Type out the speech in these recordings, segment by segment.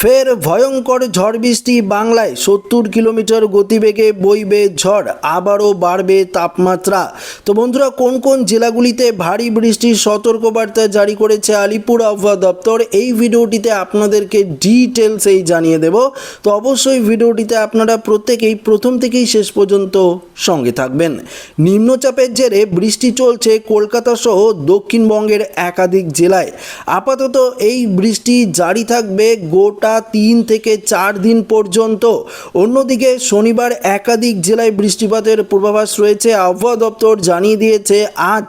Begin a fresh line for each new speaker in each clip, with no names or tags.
ফের ভয়ঙ্কর ঝড় বৃষ্টি বাংলায় সত্তর কিলোমিটার গতিবেগে বইবে ঝড়, আবারও বাড়বে তাপমাত্রা। তো বন্ধুরা, কোন কোন জেলাগুলিতে ভারী বৃষ্টির সতর্কবার্তা জারি করেছে আলিপুর আবহাওয়া দপ্তর, এই ভিডিওটিতে আপনাদেরকে ডিটেলসেই জানিয়ে দেব। তো অবশ্যই ভিডিওটিতে আপনারা প্রত্যেকেই প্রথম থেকেই শেষ পর্যন্ত সঙ্গে থাকবেন। নিম্নচাপের জেরে বৃষ্টি চলছে কলকাতা সহ দক্ষিণবঙ্গের একাধিক জেলায়। আপাতত এই বৃষ্টি জারি থাকবে গোটা তিন থেকে চার দিন পর্যন্ত। অন্যদিকে শনিবার একাধিক জেলায় বৃষ্টিপাতের পূর্বাভাস রয়েছে। আবহাওয়া দপ্তর জানিয়ে দিয়েছে, আজ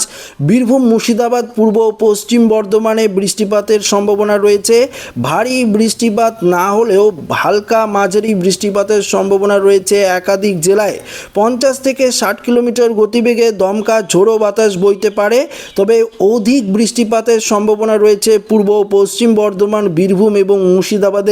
বীরভূম, মুর্শিদাবাদ, পূর্ব পশ্চিম বর্ধমানে বৃষ্টিপাতের সম্ভাবনা রয়েছে। ভারী বৃষ্টিপাত না হলেও হালকা মাঝারি বৃষ্টিপাতের সম্ভাবনা রয়েছে একাধিক জেলায়। পঞ্চাশ থেকে ষাট কিলোমিটার গতিবেগে দমকা, ঝোড়ো বাতাস বইতে পারে। তবে অধিক বৃষ্টিপাতের সম্ভাবনা রয়েছে পূর্ব পশ্চিম বর্ধমান, বীরভূম এবং মুর্শিদাবাদে।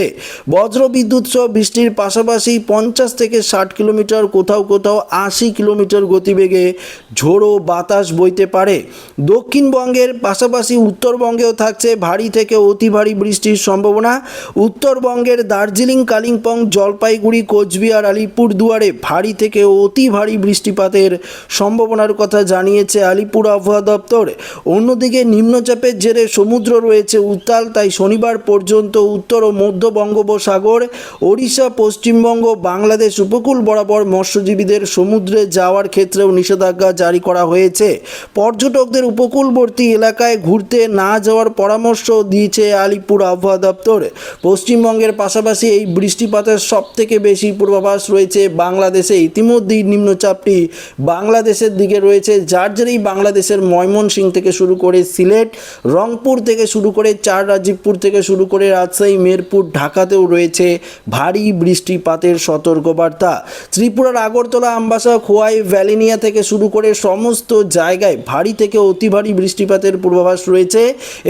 বজ্র বিদ্যুৎ সহ বৃষ্টির পাশাপাশি পঞ্চাশ থেকে ষাট কিলোমিটার কোথাও কোথাও আশি কিলোমিটার গতিবেগে ঝোড়ো বাতাস বইতে পারে। দক্ষিণবঙ্গের পাশাপাশি উত্তরবঙ্গেও থাকছে ভারী থেকে অতি ভারী বৃষ্টির সম্ভাবনা। উত্তরবঙ্গের দার্জিলিং, কালিম্পং, জলপাইগুড়ি, কোচবিহার, আলিপুরদুয়ারে ভারী থেকে অতি ভারী বৃষ্টিপাতের সম্ভাবনার কথা জানিয়েছে আলিপুর আবহাওয়া দপ্তর। অন্যদিকে নিম্নচাপের জেরে সমুদ্র রয়েছে উত্তাল, তাই শনিবার পর্যন্ত উত্তর ও মধ্য বঙ্গোপসাগর, ওড়িশা, পশ্চিমবঙ্গ, বাংলাদেশ উপকূল বরাবর মৎস্যজীবীদের সমুদ্রে যাওয়ার ক্ষেত্রেও নিষেধাজ্ঞা জারি করা হয়েছে। পর্যটকদের উপকূলবর্তী এলাকায় ঘুরতে না যাওয়ার পরামর্শ দিয়েছে আলিপুর আবহাওয়া দপ্তর। পশ্চিমবঙ্গের পাশাপাশি এই বৃষ্টিপাতের সব থেকে বেশি পূর্বাভাস রয়েছে বাংলাদেশে। ইতিমধ্যেই নিম্নচাপটি বাংলাদেশের দিকে রয়েছে, যার জেরেই বাংলাদেশের ময়মনসিং থেকে শুরু করে সিলেট, রংপুর থেকে শুরু করে চার, রাজীবপুর থেকে শুরু করে রাজশাহী, মেরপুর ঢাকাতেও রয়েছে ভারী বৃষ্টিপাতের সতর্কবার্তা। ত্রিপুরার আগরতলা, আমবাসা, খোয়াই, ভ্যালিনিয়া থেকে শুরু করে সমস্ত জায়গায় ভারী থেকে অতি ভারী বৃষ্টিপাতের পূর্বাভাস রয়েছে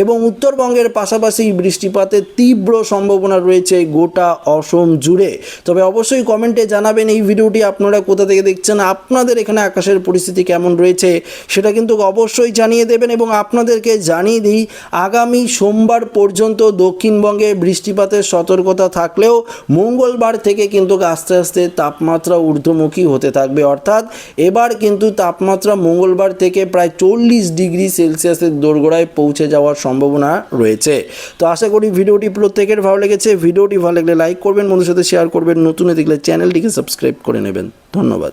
এবং উত্তরবঙ্গের পাশাপাশি বৃষ্টিপাতের তীব্র সম্ভাবনা রয়েছে গোটা অসম জুড়ে। তবে অবশ্যই কমেন্টে জানাবেন এই ভিডিওটি আপনারা কোথা থেকে দেখছেন, আপনাদের এখানে আকাশের পরিস্থিতি কেমন রয়েছে সেটা কিন্তু অবশ্যই জানিয়ে দেবেন এবং আপনাদেরকে জানিয়ে দিই, আগামী সোমবার পর্যন্ত দক্ষিণবঙ্গে বৃষ্টিপাতের সতর্কতা থাকলেও মঙ্গলবার থেকে কিন্তু আস্তে আস্তে তাপমাত্রা ঊর্ধ্বমুখী হতে থাকবে। অর্থাৎ এবার কিন্তু তাপমাত্রা মঙ্গলবার থেকে প্রায় চল্লিশ ডিগ্রি সেলসিয়াসের দোরগোড়ায় পৌঁছে যাওয়ার সম্ভাবনা রয়েছে। তো আশা করি ভিডিওটি প্রত্যেকের ভালো লেগেছে। ভিডিওটি ভালো লাগলে লাইক করবেন বন্ধুর সাথে শেয়ার করবেন। নতুন দেখলে চ্যানেলটিকে সাবস্ক্রাইব করে নেবেন। ধন্যবাদ।